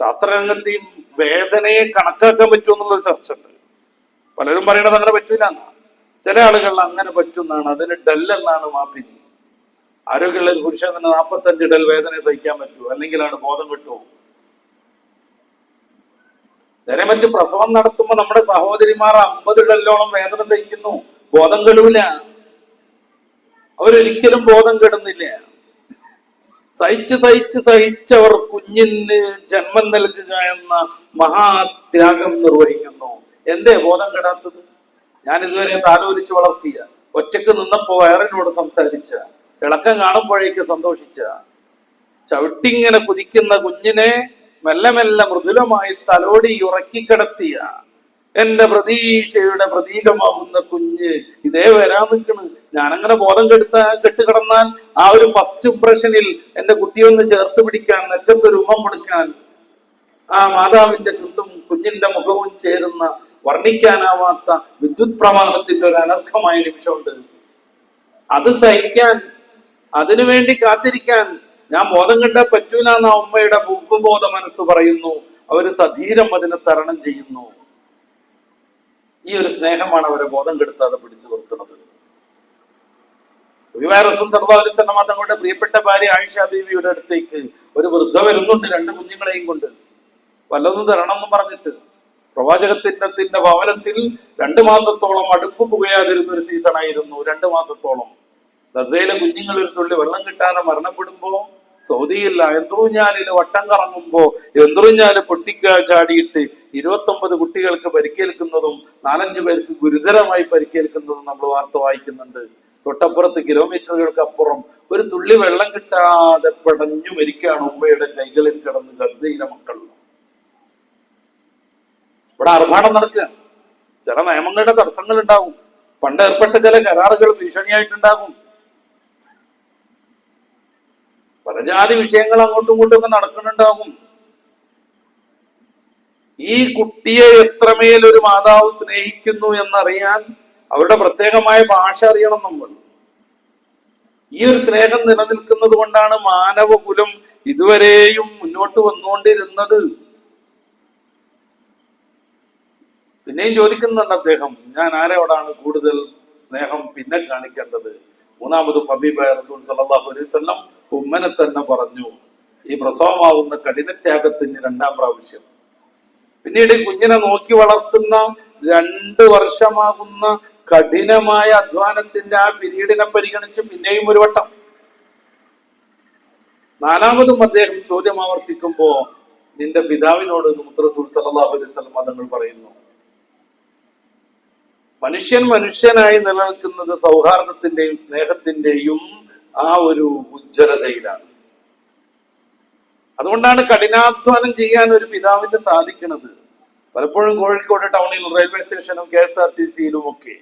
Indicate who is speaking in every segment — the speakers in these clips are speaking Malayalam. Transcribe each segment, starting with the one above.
Speaker 1: ശാസ്ത്രരംഗത്തെയും വേദനയെ കണക്കാക്കാൻ പറ്റുമെന്നുള്ളൊരു ചർച്ച ഉണ്ട് പലരും പറയണത് അങ്ങനെ പറ്റൂല ചില ആളുകൾ അങ്ങനെ പറ്റുന്നതാണ്. അതിന് ഡൽ എന്നാണ് മാപ്പിനി. ആരോഗ്യമുള്ള ഒരു തന്നെ നാൽപ്പത്തഞ്ച് ഡൽ വേദന സഹിക്കാൻ പറ്റുമോ അല്ലെങ്കിൽ ആണ് ബോധം കിട്ടുമോ നേരെ മറിച്ച് പ്രസവം നടത്തുമ്പോ നമ്മുടെ സഹോദരിമാർ അമ്പത് ഡല്ലോളം വേദന സഹിക്കുന്നു. ബോധം കെടൂല അവരൊരിക്കലും ബോധം കെടുന്നില്ല. സഹിച്ച് സഹിച്ച് സഹിച്ചവർ കുഞ്ഞിന് ജന്മം നൽകുക എന്ന മഹാത്യാഗം നിർവഹിക്കുന്നു. എന്തേ ബോധം കെടാത്തത്? ഞാൻ ഇതുവരെ താലോലിച്ച് വളർത്തിയ ഒറ്റയ്ക്ക് നിന്നപ്പോ വയറിനോട് സംസാരിച്ച ഇളക്കം കാണുമ്പോഴേക്ക് സന്തോഷിച്ച ചവിട്ടിങ്ങനെ കുതിക്കുന്ന കുഞ്ഞിനെ മെല്ലെ മെല്ലെ മൃദുലമായി തലോടി ഉറക്കിക്കിടത്തിയ എന്റെ പ്രതീക്ഷയുടെ പ്രതീകമാവുന്ന കുഞ്ഞ് ഇതേ വരാൻ നിൽക്കണ്. ഞാനങ്ങനെ ബോധം കെടുത്ത കെട്ടുകിടന്നാൽ ആ ഒരു ഫസ്റ്റ് ഇംപ്രഷനിൽ എന്റെ കുട്ടിയൊന്ന് ചേർത്ത് പിടിക്കാൻ നെറ്റത്ത് രൂപം കൊടുക്കാൻ ആ മാതാവിന്റെ ചുണ്ടും കുഞ്ഞിന്റെ മുഖവും ചേരുന്ന വർണിക്കാനാവാത്ത വിദ്യുത് പ്രവാഹത്തിന്റെ ഒരു അനർഘമായ നിമിഷമുണ്ട്. അത് സഹിക്കാൻ അതിനു വേണ്ടി കാത്തിരിക്കാൻ ഞാൻ ബോധം കണ്ടാൽ പറ്റൂല എന്ന ഉമ്മയുടെ ഉപബോധ മനസ്സ് പറയുന്നു. അവർ സധീരം അതിനെ തരണം ചെയ്യുന്നു. ഈ ഒരു സ്നേഹമാണ് അവരെ ബോധം കെടുത്താതെ പിടിച്ചു നിർത്തുന്നത്. സർവാലിസന്നമ തങ്ങളുടെ പ്രിയപ്പെട്ട ഭാര്യ ആയിഷ ബീവിയുടെ അടുത്തേക്ക് ഒരു വൃദ്ധ വരുന്നുണ്ട് രണ്ട് കുഞ്ഞുങ്ങളെയും കൊണ്ട്. വല്ലതും തരണം എന്ന് പറഞ്ഞിട്ട് പ്രവാചകത്തിന്റെ ഭവനത്തിൽ രണ്ടു മാസത്തോളം അടുപ്പ് പുകയാതിരുന്ന ഒരു സീസൺ ആയിരുന്നു രണ്ടു മാസത്തോളം. ഗസയിലെ കുഞ്ഞുങ്ങൾ ഒരു തുള്ളി വെള്ളം കിട്ടാതെ മരണപ്പെടുമ്പോ സൗദിയില്ല. എന്ത്രൂഞ്ഞാലിൽ വട്ടം കറങ്ങുമ്പോ എന്ത്രൂഞ്ഞാൽ പൊട്ടിക്ക ചാടിയിട്ട് ഇരുപത്തൊമ്പത് കുട്ടികൾക്ക് പരിക്കേൽക്കുന്നതും നാലഞ്ചു പേർക്ക് ഗുരുതരമായി പരിക്കേൽക്കുന്നതും നമ്മൾ വാർത്ത വായിക്കുന്നുണ്ട്. തൊട്ടപ്പുറത്ത് കിലോമീറ്ററുകൾക്ക് അപ്പുറം ഒരു തുള്ളി വെള്ളം കിട്ടാതെ പടഞ്ഞു മരിക്കുകയാണ് ഉമ്മയുടെ കൈകളിൽ കിടന്ന് ഗസയിലെ മക്കൾ. ഇവിടെ ആർഭാടം നടക്കുകയാണ് ചില നിയമങ്ങളുടെ തടസ്സങ്ങൾ ഉണ്ടാകും പണ്ട് ഏർപ്പെട്ട ചില കരാറുകൾ ഭീഷണിയായിട്ടുണ്ടാകും. പല ജാതി വിഷയങ്ങൾ അങ്ങോട്ടും ഇങ്ങോട്ടും ഒക്കെ നടക്കുന്നുണ്ടാകും. ഈ കുട്ടിയെ എത്രമേൽ ഒരു മാതാവ് സ്നേഹിക്കുന്നു എന്നറിയാൻ അവരുടെ പ്രത്യേകമായ ഭാഷ അറിയണം നമ്മൾ. ഈ ഒരു സ്നേഹം നിലനിൽക്കുന്നത് കൊണ്ടാണ് മാനവകുലം ഇതുവരെയും മുന്നോട്ട് വന്നുകൊണ്ടിരുന്നത്. പിന്നെയും ചോദിക്കുന്നുണ്ട് അദ്ദേഹം ഞാൻ ആരോടാണ് കൂടുതൽ സ്നേഹം പിന്നെ കാണിക്കേണ്ടത്? മൂന്നാമത് ഹബീബായ റസൂൽ സല്ലാഹു അലൈഹി ഉമ്മനെ തന്നെ പറഞ്ഞു ഈ പ്രസവമാവുന്ന കഠിനത്യാഗത്തിന് രണ്ടാം പ്രാവശ്യം. പിന്നീട് കുഞ്ഞിനെ നോക്കി വളർത്തുന്ന രണ്ട് വർഷമാകുന്ന കഠിനമായ അധ്വാനത്തിന്റെ ആ പിരീഡിനെ പരിഗണിച്ച് പിന്നെയും ഒരു വട്ടം. നാലാമതും അദ്ദേഹം ചോദ്യം ആവർത്തിക്കുമ്പോ നിന്റെ പിതാവിനോട് മുത്തറസൂൽ അലൈഹി പറയുന്നു മനുഷ്യൻ മനുഷ്യനായി നിലനിൽക്കുന്നത് സൗഹാർദ്ദത്തിന്റെയും സ്നേഹത്തിന്റെയും ആ ഒരു ഉജ്ജ്വലതയിലാണ്. അതുകൊണ്ടാണ് കഠിനാധ്വാനം ചെയ്യാൻ ഒരു പിതാവിന് സാധിക്കുന്നത് പലപ്പോഴും കോഴിക്കോട് ടൗണിൽ റെയിൽവേ സ്റ്റേഷനും കെ എസ് ആർ ടി സിയിലും ഒക്കെ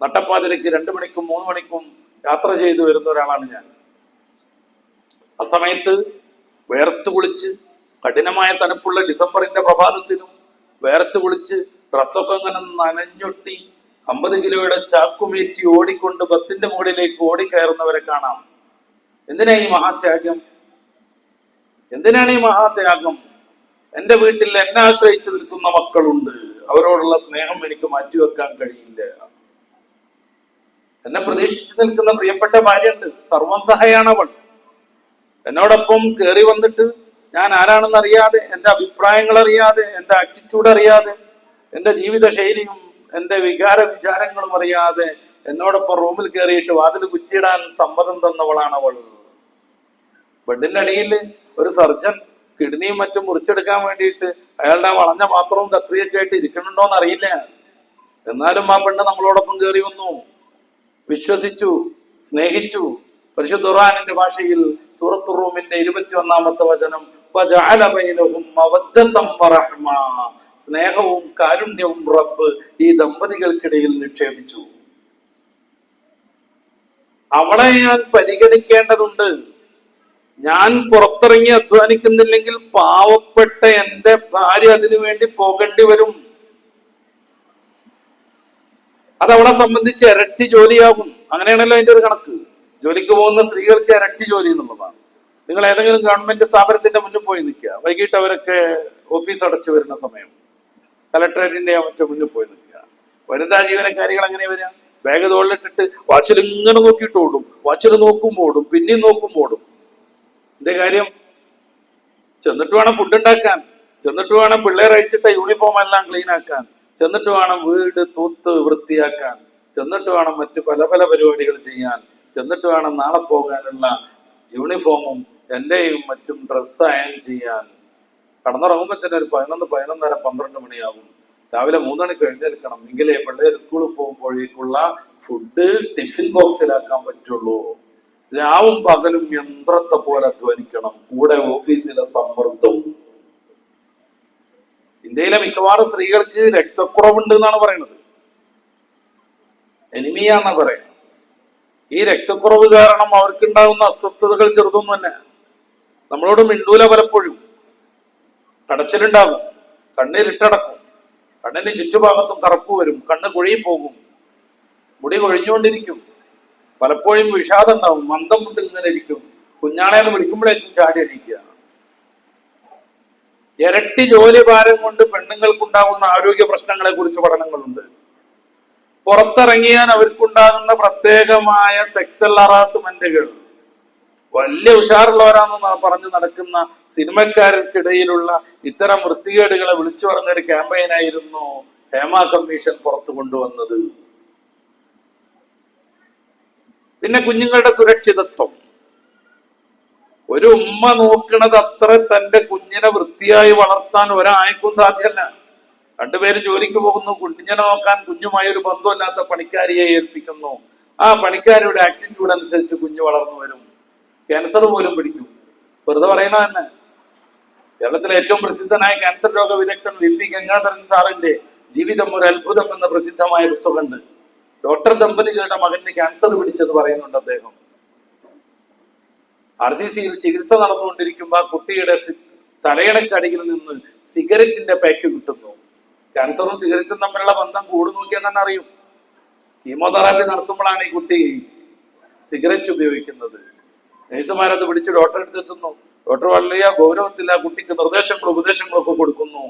Speaker 1: നട്ടപ്പാതിരക്ക് രണ്ടു മണിക്കും മൂന്ന് മണിക്കും യാത്ര ചെയ്തു വരുന്ന ഒരാളാണ് ഞാൻ. ആ സമയത്ത് വേർത്ത് കുളിച്ച് കഠിനമായ തണുപ്പുള്ള ഡിസംബറിന്റെ പ്രഭാതത്തിലും വേർത്ത് കുളിച്ച് ഡ്രസ്സൊക്കെ അങ്ങനെ നനഞ്ഞൊട്ടി അമ്പത് കിലോയുടെ ചാക്കുമേറ്റി ഓടിക്കൊണ്ട് ബസിന്റെ മുകളിലേക്ക് ഓടിക്കയറുന്നവരെ കാണാം. എന്തിനാ ഈ മഹാത്യാഗം? എന്തിനാണ് ഈ മഹാത്യാഗം? എന്റെ വീട്ടിൽ എന്നെ ആശ്രയിച്ചു നിൽക്കുന്ന മക്കളുണ്ട്. അവരോടുള്ള സ്നേഹം എനിക്ക് മാറ്റിവെക്കാൻ കഴിയില്ല. എന്നെ പ്രതീക്ഷിച്ചു നിൽക്കുന്ന പ്രിയപ്പെട്ട ഭാര്യ ഉണ്ട് സർവം സഹായാണ് അവൾ. എന്നോടൊപ്പം കയറി വന്നിട്ട് ഞാൻ ആരാണെന്ന് അറിയാതെ എന്റെ അഭിപ്രായങ്ങൾ അറിയാതെ എന്റെ ആറ്റിറ്റ്യൂഡ് അറിയാതെ എന്റെ ജീവിത ശൈലിയും എന്റെ വികാര വിചാരങ്ങളും അറിയാതെ എന്നോടൊപ്പം റൂമിൽ കയറിയിട്ട് വാതിൽ കുറ്റിയിടാൻ സമ്മതം തന്നവളാണ് അവൾ. ബെഡിന്റെ അടിയിൽ ഒരു സർജൻ കിഡ്നിയും മറ്റും മുറിച്ചെടുക്കാൻ വേണ്ടിയിട്ട് അയാളുടെ വളഞ്ഞ പാത്രവും കത്രിയൊക്കെ ആയിട്ട് ഇരിക്കണുണ്ടോന്ന് അറിയില്ല എന്നാലും ആ പെണ്ണ് നമ്മളോടൊപ്പം കയറി വന്നു. വിശ്വസിച്ചു സ്നേഹിച്ചു. പരിശുദ്ധ ഭാഷയിൽ സൂറത്ത് റൂമിന്റെ ഇരുപത്തി ഒന്നാമത്തെ വചനം സ്നേഹവും കാരുണ്യവും റബ്ബ് ഈ ദമ്പതികൾക്കിടയിൽ നിക്ഷേപിച്ചു. അവളെ ഞാൻ പരിഗണിക്കേണ്ടതുണ്ട്. ഞാൻ പുറത്തിറങ്ങി അധ്വാനിക്കുന്നില്ലെങ്കിൽ പാവപ്പെട്ട എന്റെ ഭാര്യ അതിനു വേണ്ടി പോകേണ്ടി വരും. അത് അവളെ സംബന്ധിച്ച് ഇരട്ടി ജോലിയാകും. അങ്ങനെയാണല്ലോ അതിന്റെ ഒരു കണക്ക്. ജോലിക്ക് പോകുന്ന സ്ത്രീകൾക്ക് ഇരട്ടി ജോലി എന്നുള്ളതാണ്. നിങ്ങൾ ഏതെങ്കിലും ഗവൺമെന്റ് സ്ഥാപനത്തിന്റെ മുന്നിൽ പോയി നിൽക്കുക. വൈകിട്ട് അവരൊക്കെ ഓഫീസ് അടച്ചു വരുന്ന സമയം. കലക്ടറേറ്റിന്റെ മറ്റു മുന്നിൽ പോയി നിൽക്കുക വനിതാ ജീവനക്കാരികൾ അങ്ങനെ വരാം ബാഗ് തോളിലിട്ടിട്ട് വാച്ചിൽ ഇങ്ങനെ നോക്കിയിട്ട് ഓടും വാച്ചിൽ നോക്കുമ്പോൾ ഓടും പിന്നെയും നോക്കുമ്പോൾ ഓടും എന്തേ കാര്യം? ചെന്നിട്ട് വേണം ഫുഡ് ഉണ്ടാക്കാൻ. ചെന്നിട്ട് വേണം പിള്ളേർ അയച്ചിട്ട യൂണിഫോം എല്ലാം ക്ലീൻ ആക്കാൻ. ചെന്നിട്ട് വേണം വീട് തൂത്ത് വൃത്തിയാക്കാൻ. ചെന്നിട്ട് വേണം മറ്റു പല പല പരിപാടികൾ ചെയ്യാൻ. ചെന്നിട്ട് വേണം നാളെ പോകാനുള്ള യൂണിഫോമും എന്റെയും മറ്റും ഡ്രസ്സ് അയൺ ചെയ്യാൻ. കടന്നുറങ്ങുമ്പോൾ തന്നെ ഒരു പതിനൊന്ന് പതിനൊന്നര പന്ത്രണ്ട് മണിയാകും. രാവിലെ മൂന്നണിക്ക് എഴുന്നേൽക്കണം. എങ്കിലേ പിള്ളേർ സ്കൂളിൽ പോകുമ്പോഴേക്കുള്ള ഫുഡ് ടിഫിൻ ബോക്സിലാക്കാൻ പറ്റുള്ളൂ. രാവും പകലും യന്ത്രത്തെ പോലെ അധ്വാനിക്കണം. കൂടെ ഓഫീസിലെ സമ്മർദ്ദവും ഇന്ത്യയിലെ മിക്കവാറും സ്ത്രീകൾക്ക് രക്തക്കുറവുണ്ട് എന്നാണ് പറയുന്നത്. എനിമിയാന്നാ പറയുന്നത്. ഈ രക്തക്കുറവ് കാരണം അവർക്കുണ്ടാകുന്ന അസ്വസ്ഥതകൾ ചെറുതൊന്നും തന്നെ നമ്മളോട് മിണ്ടൂല പലപ്പോഴും. കടച്ചിലുണ്ടാകും. കണ്ണിലിട്ടടക്കും. കണ്ണിന് ചുറ്റുഭാഗത്തും കറുപ്പ് വരും. കണ്ണ് കുഴി പോകും മുടി കൊഴിഞ്ഞുകൊണ്ടിരിക്കും. പലപ്പോഴും വിഷാദം ഉണ്ടാവും മന്ദം മുട്ട് ഇങ്ങനെ ഇരിക്കും. കുഞ്ഞാളെ എന്ന് വിളിക്കുമ്പോഴേക്കും ചാടി അടിക്കുക ഇരട്ടി ജോലി ഭാരം കൊണ്ട് പെണ്ണുങ്ങൾക്കുണ്ടാകുന്ന ആരോഗ്യ പ്രശ്നങ്ങളെ കുറിച്ച് പഠനങ്ങളുണ്ട്. പുറത്തിറങ്ങിയാൽ അവർക്കുണ്ടാകുന്ന പ്രത്യേകമായ സെക്സൽ ഹറാസ്മെന്റുകൾ വലിയ ഉഷാറുള്ളവരാണെന്ന് പറഞ്ഞ് നടക്കുന്ന സിനിമക്കാർക്കിടയിലുള്ള ഇത്തരം വൃത്തികേടുകളെ വിളിച്ചു പറഞ്ഞ ഒരു ക്യാമ്പയിനായിരുന്നു ഹേമ കമ്മീഷൻ പുറത്തു കൊണ്ടുവന്നത്. പിന്നെ കുഞ്ഞുങ്ങളുടെ സുരക്ഷിതത്വം. ഒരു ഉമ്മ നോക്കണത് അത്ര തന്റെ കുഞ്ഞിനെ വൃത്തിയായി വളർത്താൻ ഒരാൾക്കും സാധ്യമല്ല രണ്ടുപേരും ജോലിക്ക് പോകുന്നു കുഞ്ഞിനെ നോക്കാൻ കുഞ്ഞുമായി ഒരു ബന്ധമില്ലാത്ത പണിക്കാരിയെ ഏൽപ്പിക്കുന്നു. ആ പണിക്കാരിയുടെ ആറ്റിറ്റ്യൂഡ് അനുസരിച്ച് കുഞ്ഞു വളർന്നു വരും. ക്യാൻസർ പോലും പിടിക്കും. വെറുതെ പറയണ തന്നെ. കേരളത്തിലെ ഏറ്റവും പ്രസിദ്ധനായ ക്യാൻസർ രോഗ വിദഗ്ധൻ വി പി ഗംഗാധരൻ സാറിന്റെ ജീവിതം ഒരു അത്ഭുതം എന്ന പ്രസിദ്ധമായ പുസ്തകമുണ്ട്. ഡോക്ടർ ദമ്പതികളുടെ മകന് ക്യാൻസർ പിടിച്ചെന്ന് പറയുന്നുണ്ട് അദ്ദേഹം. ആർ സി സിയിൽ ചികിത്സ നടന്നുകൊണ്ടിരിക്കുമ്പോൾ ആ കുട്ടിയുടെ തലയിടക്കടിയിൽ നിന്ന് സിഗരറ്റിന്റെ പാക്ക് കിട്ടുന്നു. ക്യാൻസറും സിഗരറ്റും തമ്മിലുള്ള ബന്ധം കൂടു നോക്കിയാൽ തന്നെ അറിയും. കീമോതെറാപ്പി നടത്തുമ്പോഴാണ് ഈ കുട്ടി സിഗരറ്റ് ഉപയോഗിക്കുന്നത്. നഴ്സുമാരത് പിടിച്ച് ഡോക്ടറെ അടുത്ത് എത്തുന്നു ഡോക്ടർ വളരെ ഗൗരവത്തിൽ ആ കുട്ടിക്ക് നിർദ്ദേശങ്ങളും ഉപദേശങ്ങളും ഒക്കെ കൊടുക്കുന്നു.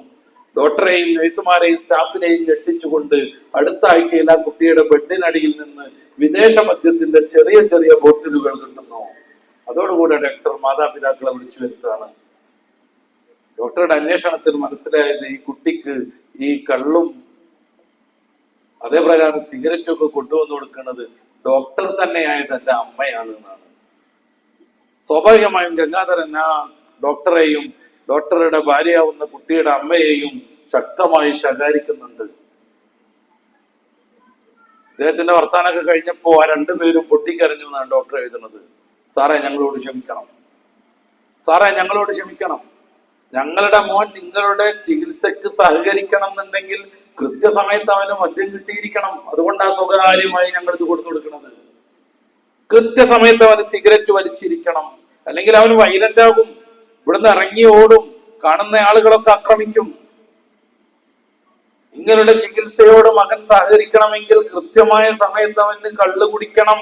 Speaker 1: ഡോക്ടറെയും നഴ്സുമാരെയും സ്റ്റാഫിനെയും ഞെട്ടിച്ചുകൊണ്ട് അടുത്ത ആഴ്ചയിൽ ആ കുട്ടിയുടെ ബെഡിനടിയിൽ നിന്ന് വിദേശ മദ്യത്തിന്റെ ചെറിയ ചെറിയ ബോട്ടിലുകൾ കിട്ടുന്നു. അതോടുകൂടെ ഡോക്ടർ മാതാപിതാക്കളെ വിളിച്ചു വരുത്താണ് ഡോക്ടറുടെ അന്വേഷണത്തിൽ മനസ്സിലായത് ഈ കുട്ടിക്ക് ഈ കള്ളും അതേപ്രകാരം സിഗരറ്റും ഒക്കെ കൊണ്ടുവന്നു കൊടുക്കുന്നത് ഡോക്ടർ തന്നെയായ തന്റെ അമ്മയാണ് എന്നാണ്. സ്വാഭാവികമായും ഗംഗാധരൻ ആ ഡോക്ടറെയും ഡോക്ടറുടെ ഭാര്യയാവുന്ന കുട്ടിയുടെ അമ്മയെയും ശക്തമായി ശകാരിക്കുന്നുണ്ട്. അദ്ദേഹത്തിന്റെ വർത്താനൊക്കെ കഴിഞ്ഞപ്പോ ആ രണ്ടുപേരും പൊട്ടിക്കരഞ്ഞു എന്നാണ് ഡോക്ടർ എഴുതുന്നത്. സാറേ ഞങ്ങളോട് ക്ഷമിക്കണം. സാറേ ഞങ്ങളോട് ക്ഷമിക്കണം. ഞങ്ങളുടെ മോൻ നിങ്ങളുടെ ചികിത്സക്ക് സഹകരിക്കണം എന്നുണ്ടെങ്കിൽ കൃത്യസമയത്ത് അവന് മദ്യം കിട്ടിയിരിക്കണം. അതുകൊണ്ടാണ് സ്വകാര്യമായി ഇത് കൊടുത്തു കൊടുക്കുന്നത്. കൃത്യസമയത്ത് അവന് സിഗരറ്റ് വലിച്ചിരിക്കണം. അല്ലെങ്കിൽ അവൻ വൈലന്റ് ആകും. ഇവിടുന്ന് ഇറങ്ങി ഓടും. കാണുന്ന ആളുകളൊക്കെ ആക്രമിക്കും. നിങ്ങളുടെ ചികിത്സയോട് മകൻ സഹകരിക്കണമെങ്കിൽ കൃത്യമായ സമയത്ത് അവന് കള്ള് കുടിക്കണം.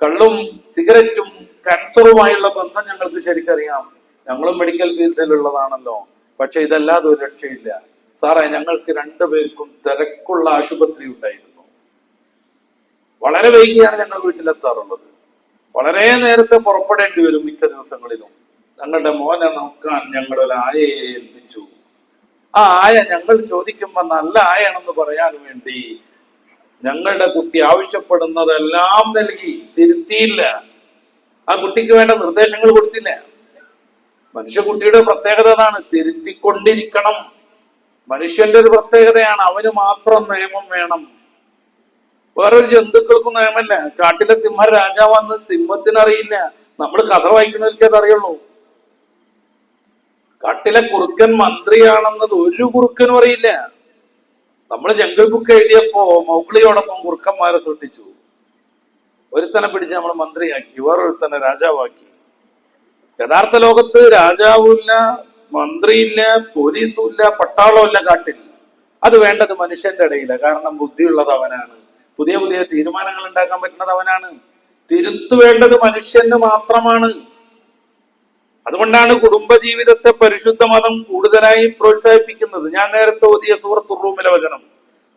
Speaker 1: കള്ളും സിഗരറ്റും ക്യാൻസറുമായുള്ള ബന്ധം ഞങ്ങൾക്ക് ശരിക്കറിയാം ഞങ്ങളും മെഡിക്കൽ ഫീൽഡിലുള്ളതാണല്ലോ പക്ഷെ ഇതല്ലാതെ ഒരു രക്ഷയില്ല. സാറേ ഞങ്ങൾക്ക് രണ്ടുപേർക്കും തിരക്കുള്ള ആശുപത്രി ഉണ്ടായിരുന്നു. വളരെ വൈകിയാണ് ഞങ്ങൾ വീട്ടിലെത്താറുള്ളത്. വളരെ നേരത്തെ പുറപ്പെടേണ്ടി വരും മിക്ക ദിവസങ്ങളിലും. ഞങ്ങളുടെ മോനെ നോക്കാൻ ഞങ്ങൾ ഒരു ആയയെ ഏൽപ്പിച്ചു. ആ ആയ ഞങ്ങൾ ചോദിക്കുമ്പോൾ നല്ല ആയാണെന്ന് പറയാൻ വേണ്ടി ഞങ്ങളുടെ കുട്ടി ആവശ്യപ്പെടുന്നതെല്ലാം നൽകി. തിരുത്തിയില്ല. ആ കുട്ടിക്ക് വേണ്ട നിർദ്ദേശങ്ങൾ കൊടുത്തില്ല. മനുഷ്യകുട്ടിയുടെ പ്രത്യേകത അതാണ്. തിരുത്തിക്കൊണ്ടിരിക്കണം. മനുഷ്യന്റെ ഒരു പ്രത്യേകതയാണ്. അവന് മാത്രം നിയമം വേണം. വേറൊരു ജന്തുക്കൾക്കും നിയമല്ല കാട്ടിലെ സിംഹ രാജാവാന്ന് സിംഹത്തിനറിയില്ല. നമ്മൾ കഥ വായിക്കുന്നവർക്കേ അതറിയുള്ളൂ. കാട്ടിലെ കുറുക്കൻ മന്ത്രിയാണെന്നത് ഒരു കുറുക്കനും അറിയില്ല. നമ്മൾ ജംഗിൾ ബുക്ക് എഴുതിയപ്പോ മൗഗ്ലിയോടൊപ്പം കുറുക്കന്മാരെ സൃഷ്ടിച്ചു. ഒരുത്തനെ പിടിച്ച് നമ്മൾ മന്ത്രിയാക്കി വേറൊരുത്തനെ രാജാവാക്കി. യഥാർത്ഥ ലോകത്ത് രാജാവുമില്ല മന്ത്രിയില്ല പോലീസും ഇല്ല പട്ടാളവും ഇല്ല കാട്ടിൽ. അത് വേണ്ടത് മനുഷ്യന്റെ ഇടയില. കാരണം ബുദ്ധിയുള്ളത് അവനാണ്. പുതിയ പുതിയ തീരുമാനങ്ങൾ ഉണ്ടാക്കാൻ പറ്റുന്നത് അവനാണ്. തിരുത്തുവേണ്ടത് മനുഷ്യന് മാത്രമാണ്. അതുകൊണ്ടാണ് കുടുംബജീവിതത്തെ പരിശുദ്ധ മതം കൂടുതലായി പ്രോത്സാഹിപ്പിക്കുന്നത്. ഞാൻ നേരത്തെ ഓതിയ സൂറത്ത് റൂമിലെ വചനം.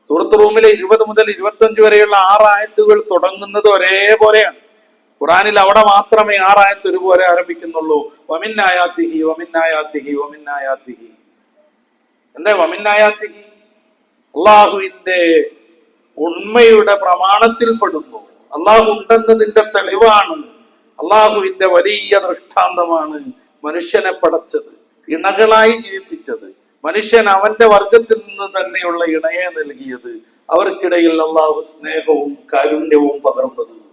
Speaker 1: സൂറത്ത് റൂമിലെ ഇരുപത് മുതൽ ഇരുപത്തഞ്ച് വരെയുള്ള ആറ് ആയത്തുകൾ തുടങ്ങുന്നത് ഒരേപോലെയാണ്. ഖുറാനിൽ അവിടെ മാത്രമേ ആറായത്ത് ഒരുപോലെ ആരംഭിക്കുന്നുള്ളൂ. വമിന്നായാത്തിഹി വമിന്നായാത്തിഹി വമിന്നായാത്തിഹി എന്താ വമിന്നായാത്തിഹി അള്ളാഹുവിന്റെ ഉണ്മയുടെ പ്രമാണത്തിൽ പെടുന്നു. അള്ളാഹു ഉണ്ടെന്നതിന്റെ തെളിവാണ്. അള്ളാഹുവിന്റെ വലിയ ദൃഷ്ടാന്തമാണ് മനുഷ്യനെ പടച്ചത് ഇണകളായി ജീവിപ്പിച്ചത്. മനുഷ്യൻ അവന്റെ വർഗത്തിൽ നിന്ന് തന്നെയുള്ള ഇണയെ നൽകിയത്. അവർക്കിടയിൽ അള്ളാഹു സ്നേഹവും കാരുണ്യവും പകർന്നത്